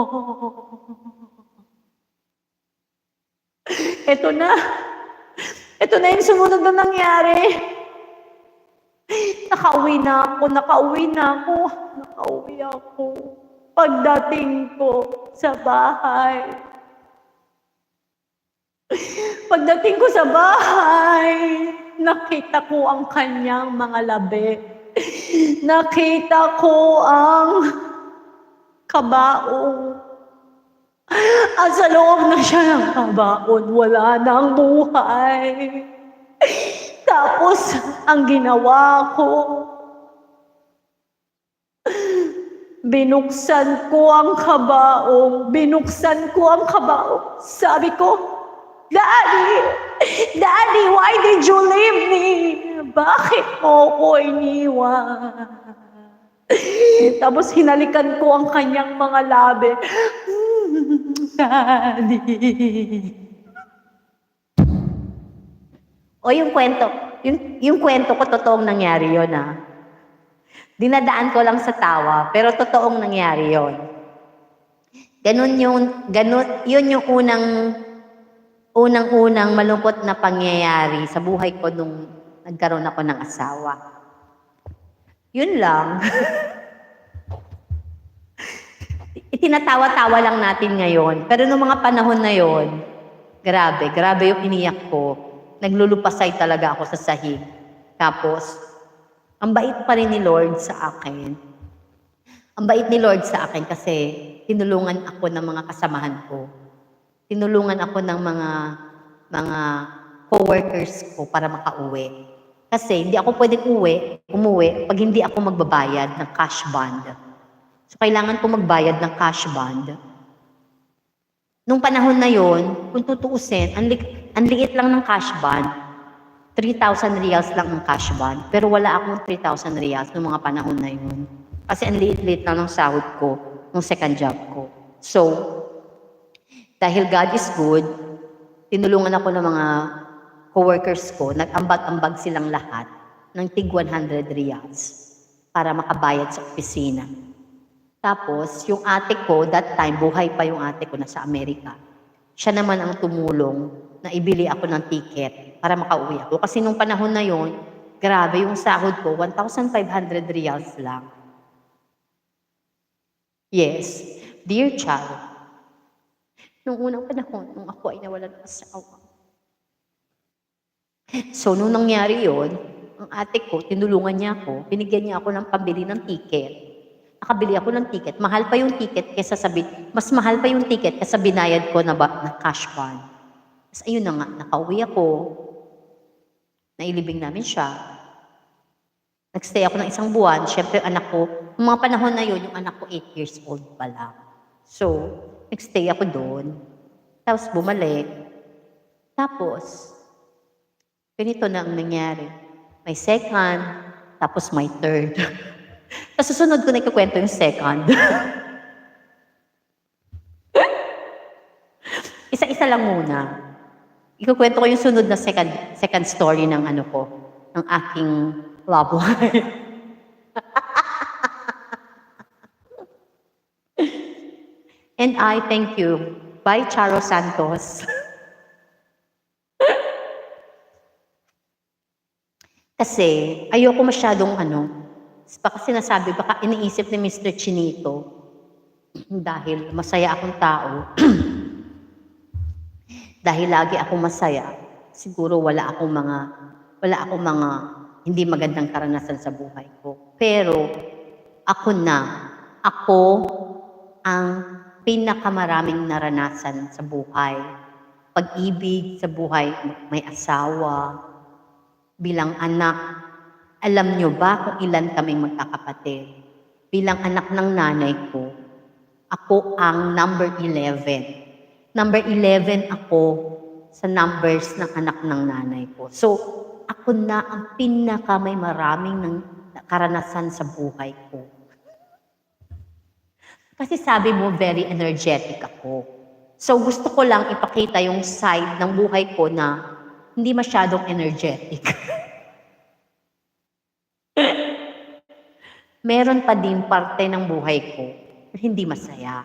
Ito na. Ito na yung sumunod na nangyari. Nakauwi na ako, nakauwi na ako, nakauwi ako. Pagdating ko sa bahay. Pagdating ko sa bahay, nakita ko ang kanyang mga labi. Nakita ko ang kabaong. At sa loob na siya ng kabaon, wala nang buhay. Tapos, ang ginawa ko, binuksan ko ang kabaong, binuksan ko ang kabaong. Sabi ko, Daddy, Daddy, why did you leave me? Bakit mo ko iniwan? Tapos hinalikan ko ang kanyang mga labi. Daddy. O yung kwento, yung, yung kwento ko totoong nangyari yon ah. Dinadaan ko lang sa tawa, pero totoong nangyari yon. Ganun yung, ganun, yun yung unang, unang-unang malungkot na pangyayari sa buhay ko nung nagkaroon ako ng asawa. Yun lang. Itinatawa-tawa lang natin ngayon. Pero nung mga panahon na yon, grabe, grabe yung iniyak ko. Naglulupasay talaga ako sa sahig. Tapos, ang bait pa rin ni Lord sa akin. Ang bait ni Lord sa akin kasi tinulungan ako ng mga kasamahan ko. Tinulungan ako ng mga mga co-workers ko para makauwi. Kasi hindi ako pwedeng uwi, umuwi pag hindi ako magbabayad ng cash bond. So, kailangan ko magbayad ng cash bond. Nung panahon na yon, kung tutuusin, ang, li- ang liit lang ng cash bond, 3,000 reals lang ang cash bond. Pero wala akong 3,000 reals nung mga panahon na yun. Kasi ang liit-liit lang ng sahod ko nung second job ko. So, dahil God is good, tinulungan ako ng mga coworkers ko, nag-ambag-ambag silang lahat ng tig 100 reals para makabayad sa opisina. Tapos, yung ate ko, that time, buhay pa yung ate ko, nasa Amerika. Siya naman ang tumulong na ibili ako ng ticket para makauwi ako. Kasi nung panahon na yon, grabe yung sahod ko, 1,500 reals lang. Yes, dear child, nung unang panahon, nung ako ay nawalan ng asawa. So, nung nangyari yon, ang ate ko, tinulungan niya ako, binigyan niya ako ng pambili ng ticket nakabili ako ng ticket. Mahal pa yung ticket kaysa sabi, mas mahal pa yung ticket kaysa binayad ko na, ba, na cash bond. Tapos ayun na nga, nakauwi ako. Nailibing namin siya. Nagstay ako ng isang buwan. Siyempre, anak ko, yung mga panahon na yun, yung anak ko 8 years old pa lang. So, nagstay ako doon. Tapos bumalik. Tapos, ganito na ang nangyari. May second, tapos may third. Sa susunod ko na ikukwento yung second. Isa-isa lang muna. Ikukwento ko yung sunod na second, second story ng ano ko, ng aking love life. And I thank you. Bye, Charo Santos. Kasi ayoko masyadong ano, baka sinasabi, baka iniisip ni Mr. Chinito, dahil masaya akong tao, dahil lagi akong masaya, siguro wala akong mga, wala akong mga hindi magandang karanasan sa buhay ko. Pero, ako na, ako ang pinakamaraming naranasan sa buhay. Pag-ibig sa buhay, may asawa, bilang anak, alam nyo ba kung ilan kaming magkakapatid? Bilang anak ng nanay ko, ako ang number 11. Number 11 ako sa numbers ng anak ng nanay ko. So, ako na ang pinaka may maraming ng karanasan sa buhay ko. Kasi sabi mo, very energetic ako. So, gusto ko lang ipakita yung side ng buhay ko na hindi masyadong energetic. meron pa din parte ng buhay ko na hindi masaya.